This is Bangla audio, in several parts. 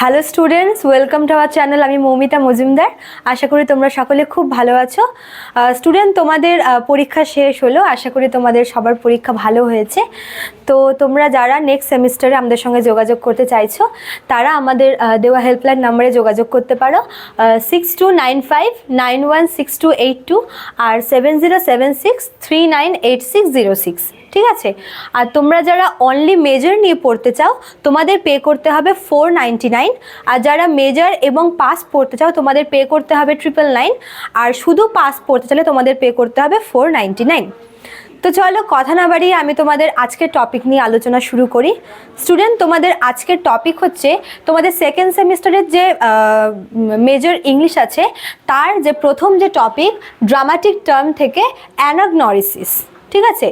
Hello students welcome to our channel আমি মৌমিতা মজুমদার। আশা করি তোমরা সকলে খুব ভালো আছো। স্টুডেন্ট তোমাদের পরীক্ষা শেষ হলো। আশা করি তোমাদের সবার পরীক্ষা ভালো হয়েছে। তো তোমরা যারা নেক্সট সেমিস্টারে আমাদের সঙ্গে যোগাযোগ করতে চাইছো, তারা আমাদের দেওয়া হেল্পলাইন নাম্বারে যোগাযোগ করতে পারো। Six two nine five nine one six two eight two আর seven zero seven six three nine eight six zero six ঠিক আছে? আর তোমরা যারা অনলি মেজর নিয়ে পড়তে চাও, তোমাদের পে করতে হবে ফোর নাইনটি নাইন আর যারা মেজর এবং পাস পড়তে চাও, তোমাদের পে করতে হবে ট্রিপল নাইন আর শুধু পাস পড়তে চাইলে তোমাদের পে করতে হবে ফোর নাইনটি নাইন তো চলো, কথা না বাড়িয়ে আমি তোমাদের আজকের টপিক নিয়ে আলোচনা শুরু করি। স্টুডেন্ট তোমাদের আজকের টপিক হচ্ছে, তোমাদের সেকেন্ড সেমিস্টারের যে মেজর ইংলিশ আছে, তার যে প্রথম যে টপিক ড্রামাটিক টার্ম থেকে অ্যানাগনরিসিস। ঠিক আছে?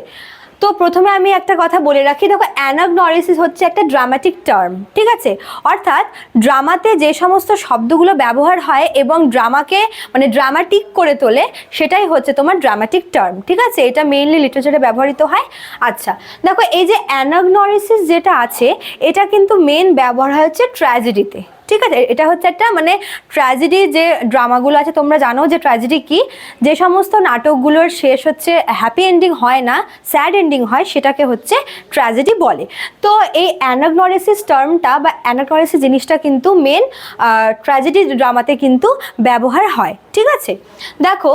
তো প্রথমে আমি একটা কথা বলে রাখি, দেখো, অ্যানাগনরিসিস হচ্ছে একটা ড্রামাটিক টার্ম ঠিক আছে? অর্থাৎ ড্রামাতে যে সমস্ত শব্দগুলো ব্যবহার হয় এবং ড্রামাকে মানে ড্রামাটিক করে তোলে, সেটাই হচ্ছে তোমার ড্রামাটিক টার্ম ঠিক আছে? এটা মেইনলি লিটারেচারে ব্যবহৃত হয়। আচ্ছা দেখো, এই যে অ্যানাগনরিসিস যেটা আছে, এটা কিন্তু মেন ব্যবহার হয় হচ্ছে ট্র্যাজেডিতে ঠিক আছে, এটা হচ্ছে একটা মানে ট্র্যাজেডি যে ড্রামাগুলো আছে, তোমরা জানো যে ট্র্যাজেডি কি? যে সমস্ত নাটকগুলোর শেষ হচ্ছে হ্যাপি এন্ডিং হয় না স্যাড এন্ডিং হয়, সেটাকে হচ্ছে ট্র্যাজেডি বলে। তো এই অ্যানাগনোরেসিস টার্মটা বা অ্যানাগনোরেসিস জিনিসটা কিন্তু মেন ট্র্যাজেডি ড্রামাতে কিন্তু ব্যবহার হয়। ঠিক আছে? দেখো,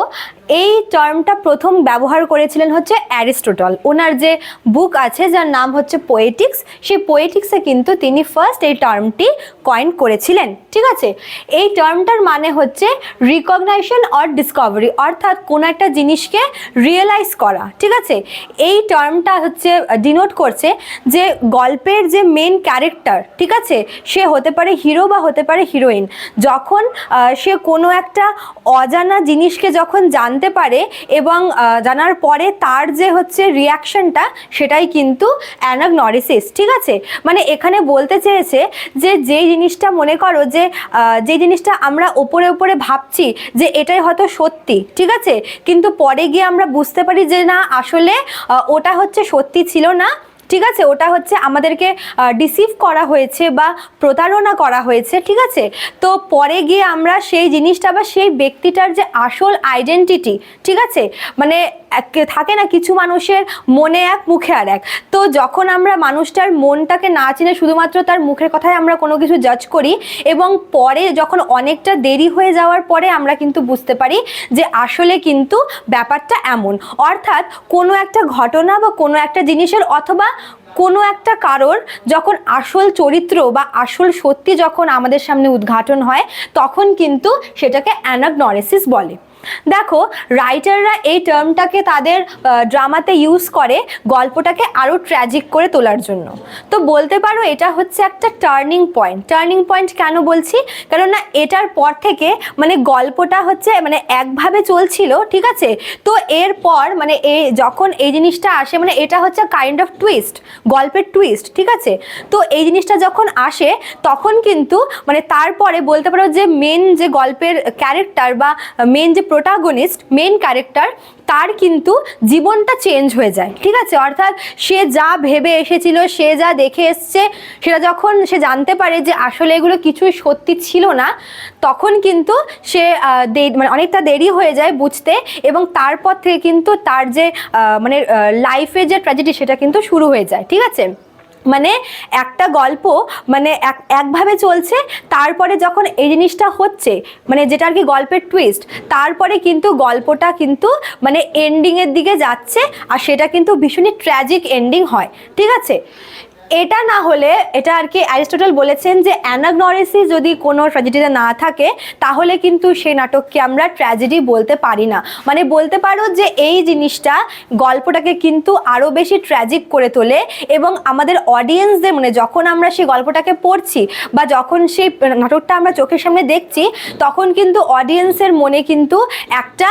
এই টার্মটা প্রথম ব্যবহার করেছিলেন হচ্ছে অ্যারিস্টোটল। ওনার যে বুক আছে, যার নাম হচ্ছে পোয়েটিক্স সেই পোয়েটিক্সে কিন্তু তিনি ফার্স্ট এই টার্মটি কয়েন করেছিলেন। ঠিক আছে? এই টার্মটার মানে হচ্ছে রিকগনাইশন অর ডিসকভারি অর্থাৎ কোনো একটা জিনিসকে রিয়েলাইজ করা। ঠিক আছে? এই টার্মটা হচ্ছে ডিনোট করছে যে গল্পের যে মেন ক্যারেক্টার ঠিক আছে? সে হতে পারে হিরো বা হতে পারে হিরোইন যখন সে কোনো একটা অজানা জিনিসকে যখন জানতে পারে এবং জানার পরে তার যে হচ্ছে রিয়াকশনটা সেটাই কিন্তু অ্যানাগনরিসিস, ঠিক আছে? মানে এখানে বলতে চেয়েছে যে যেই জিনিসটা মনে করো যে যে জিনিসটা আমরা ওপরে ওপরে ভাবছি যে এটাই হয়তো সত্যি, ঠিক আছে? কিন্তু পরে গিয়ে আমরা বুঝতে পারি যে না, আসলে ওটা হচ্ছে সত্যি ছিল না। ঠিক আছে? ওটা হচ্ছে আমাদেরকে ডিসিভ করা হয়েছে বা প্রতারণা করা হয়েছে, ঠিক আছে? তো পরে গিয়ে আমরা সেই জিনিসটা বা সেই ব্যক্তিটার যে আসল আইডেন্টিটি ঠিক আছে? মানে থাকে না কিছু মানুষের মনে এক, মুখে আর এক। তো যখন আমরা মানুষটার মনটাকে না চিনে শুধুমাত্র তার মুখের কথায় আমরা কোনো কিছু জাজ করি, এবং পরে যখন অনেকটা দেরি হয়ে যাওয়ার পরে আমরা কিন্তু বুঝতে পারি যে আসলে কিন্তু ব্যাপারটা এমন। অর্থাৎ কোনো একটা ঘটনা বা কোনো একটা জিনিসের অথবা কোনো একটা কারোর যখন আসল চরিত্র বা আসল সত্যি যখন আমাদের সামনে উদ্ঘাটন হয়, তখন কিন্তু সেটাকে অ্যানাগনরিসিস বলে। দেখো রাইটাররা এই টার্মটাকে তাদের ড্রামাতে ইউজ করে গল্পটাকে আরও ট্র্যাজিক করে তোলার জন্য। তো বলতে পারো এটা হচ্ছে একটা টার্নিং পয়েন্ট টার্নিং পয়েন্ট কেন বলছি? কেননা এটার পর থেকে মানে গল্পটা হচ্ছে মানে একভাবে চলছিল, ঠিক আছে? তো এরপর মানে এই যখন এই জিনিসটা আসে মানে এটা হচ্ছে কাইন্ড অফ টুইস্ট গল্পের টুইস্ট ঠিক আছে? তো এই জিনিসটা যখন আসে তখন কিন্তু মানে তারপরে বলতে পারো যে মেন যে গল্পের ক্যারেক্টার বা মেন যে প্রোটাগনিস্ট মেন ক্যারেক্টার তার কিন্তু জীবনটা চেঞ্জ হয়ে যায়, ঠিক আছে? অর্থাৎ সে যা ভেবে এসেছিল, সে যা দেখে এসছে, সেটা যখন সে জানতে পারে যে আসলে এগুলো কিছুই সত্যি ছিল না, তখন কিন্তু সে মানে অনেকটা দেরি হয়ে যায় বুঝতে এবং তারপর থেকে কিন্তু তার যে মানে লাইফে যে ট্র্যাজেডি সেটা কিন্তু শুরু হয়ে যায়, ঠিক আছে? মানে একটা গল্প মানে এক, একভাবে চলছে, তারপরে যখন এই জিনিসটা হচ্ছে মানে যেটা আর কি গল্পের টুইস্ট তারপরে কিন্তু গল্পটা কিন্তু মানে এন্ডিংয়ের দিকে যাচ্ছে, আর সেটা কিন্তু ভীষণই ট্র্যাজিক এন্ডিং হয়, ঠিক আছে? এটা না হলে, এটা আর কি অ্যারিস্টোটল বলেছেন যে অ্যানাগনরিসি যদি কোনো ট্র্যাজেডিতে না থাকে, তাহলে কিন্তু সেই নাটককে আমরা ট্র্যাজেডি বলতে পারি না। মানে বলতে পারো যে এই জিনিসটা গল্পটাকে কিন্তু আরও বেশি ট্র্যাজিক করে তোলে এবং আমাদের অডিয়েন্সদের মানে যখন আমরা সেই গল্পটাকে পড়ছি বা যখন সেই নাটকটা আমরা চোখের সামনে দেখছি, তখন কিন্তু অডিয়েন্সের মনে কিন্তু একটা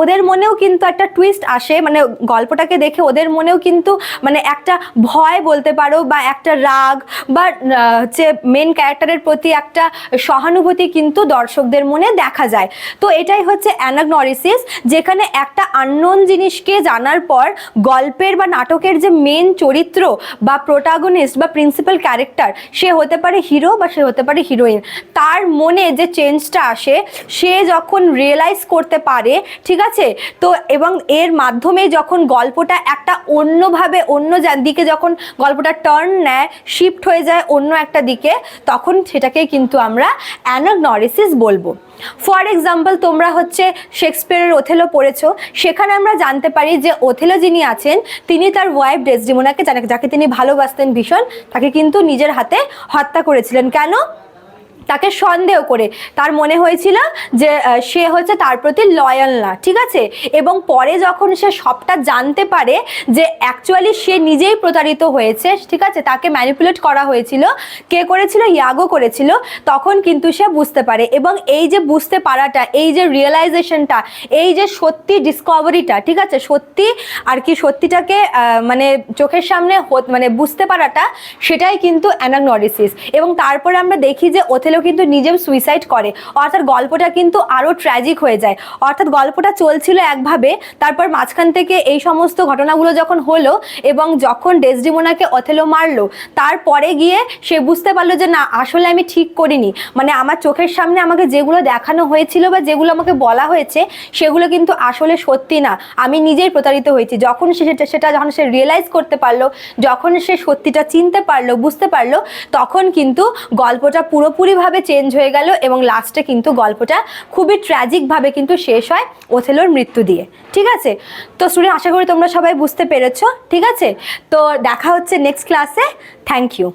ওদের মনেও কিন্তু একটা টুইস্ট আসে। মানে গল্পটাকে দেখে ওদের মনেও কিন্তু মানে একটা ভয় বলতে পারো বা একটা রাগ বা হচ্ছে মেন ক্যারেক্টারের প্রতি একটা সহানুভূতি কিন্তু দর্শকদের মনে দেখা যায়। তো এটাই হচ্ছে অ্যানাগনরিসিস, যেখানে একটা আননোন জিনিসকে জানার পর গল্পের বা নাটকের যে মেন চরিত্র বা প্রোটাগনিস্ট বা প্রিন্সিপাল ক্যারেক্টার সে হতে পারে হিরো বা সে হতে পারে হিরোইন তার মনে যে চেঞ্জটা আসে, সে যখন রিয়েলাইজ করতে পারে, ঠিক আছে? তো এবং এর মাধ্যমে যখন গল্পটা একটা অন্যভাবে, অন্য দিকে যখন গল্পটা টার্ন নেয় শিফট হয়ে যায় অন্য একটা দিকে, তখন সেটাকে কিন্তু আমরা অ্যানাগনরিসিস বলব। ফর এক্সাম্পল তোমরা হচ্ছে শেক্সপিয়ারের ওথেলো পড়েছো। সেখানে আমরা জানতে পারি যে ওথেলো যিনি আছেন, তিনি তার ওয়াইফ ডেসডিমোনাকে যাকে তিনি ভালোবাসতেন ভীষণ, তাকে কিন্তু নিজের হাতে হত্যা করেছিলেন। কেন? তাকে সন্দেহ করে। তার মনে হয়েছিল যে সে হচ্ছে তার প্রতি লয়াল না, ঠিক আছে? এবং পরে যখন সে সবটা জানতে পারে যে অ্যাকচুয়ালি সে নিজেই প্রতারিত হয়েছে, ঠিক আছে? তাকে ম্যানিপুলেট করা হয়েছিল, কে করেছিল? ইয়াগো করেছিল, তখন কিন্তু সে বুঝতে পারে। এবং এই যে বুঝতে পারাটা, এই যে রিয়েলাইজেশনটা এই যে সত্যি ডিসকভারিটা ঠিক আছে? সত্যি আর কি সত্যিটাকে মানে চোখের সামনে মানে বুঝতে পারাটা, সেটাই কিন্তু অ্যানাগনরিসিস এবং তারপরে আমরা দেখি যে ওথেলো কিন্তু নিজেও সুইসাইড করে। অর্থাৎ গল্পটা কিন্তু আরও ট্র্যাজিক হয়ে যায়। অর্থাৎ গল্পটা চলছিল একভাবে, তারপর মাঝখান থেকে এই সমস্ত ঘটনাগুলো যখন হলো এবং যখন ডেসডিমোনাকে অথেলো মারলো, তারপরে গিয়ে সে বুঝতে পারল যে না, আসলে আমি ঠিক করিনি। মানে আমার চোখের সামনে আমাকে যেগুলো দেখানো হয়েছিল বা যেগুলো আমাকে বলা হয়েছে, সেগুলো কিন্তু আসলে সত্যি না। আমি নিজেই প্রতারিত হয়েছি। যখন সে সেটা সেটা যখন সে রিয়েলাইজ করতে পারল, যখন সে সত্যিটা চিনতে পারল, বুঝতে পারল, তখন কিন্তু গল্পটা পুরোপুরিভাবে চেঞ্জ হয়ে গেল এবং লাস্টে কিন্তু গল্পটা খুবই ট্র্যাজিকভাবে কিন্তু শেষ হয় ওথেলোর মৃত্যু দিয়ে। ঠিক আছে? তো স্টুডেন্ট আশা করি তোমরা সবাই বুঝতে পেরেছ। ঠিক আছে? তো দেখা হচ্ছে নেক্সট ক্লাসে থ্যাংক ইউ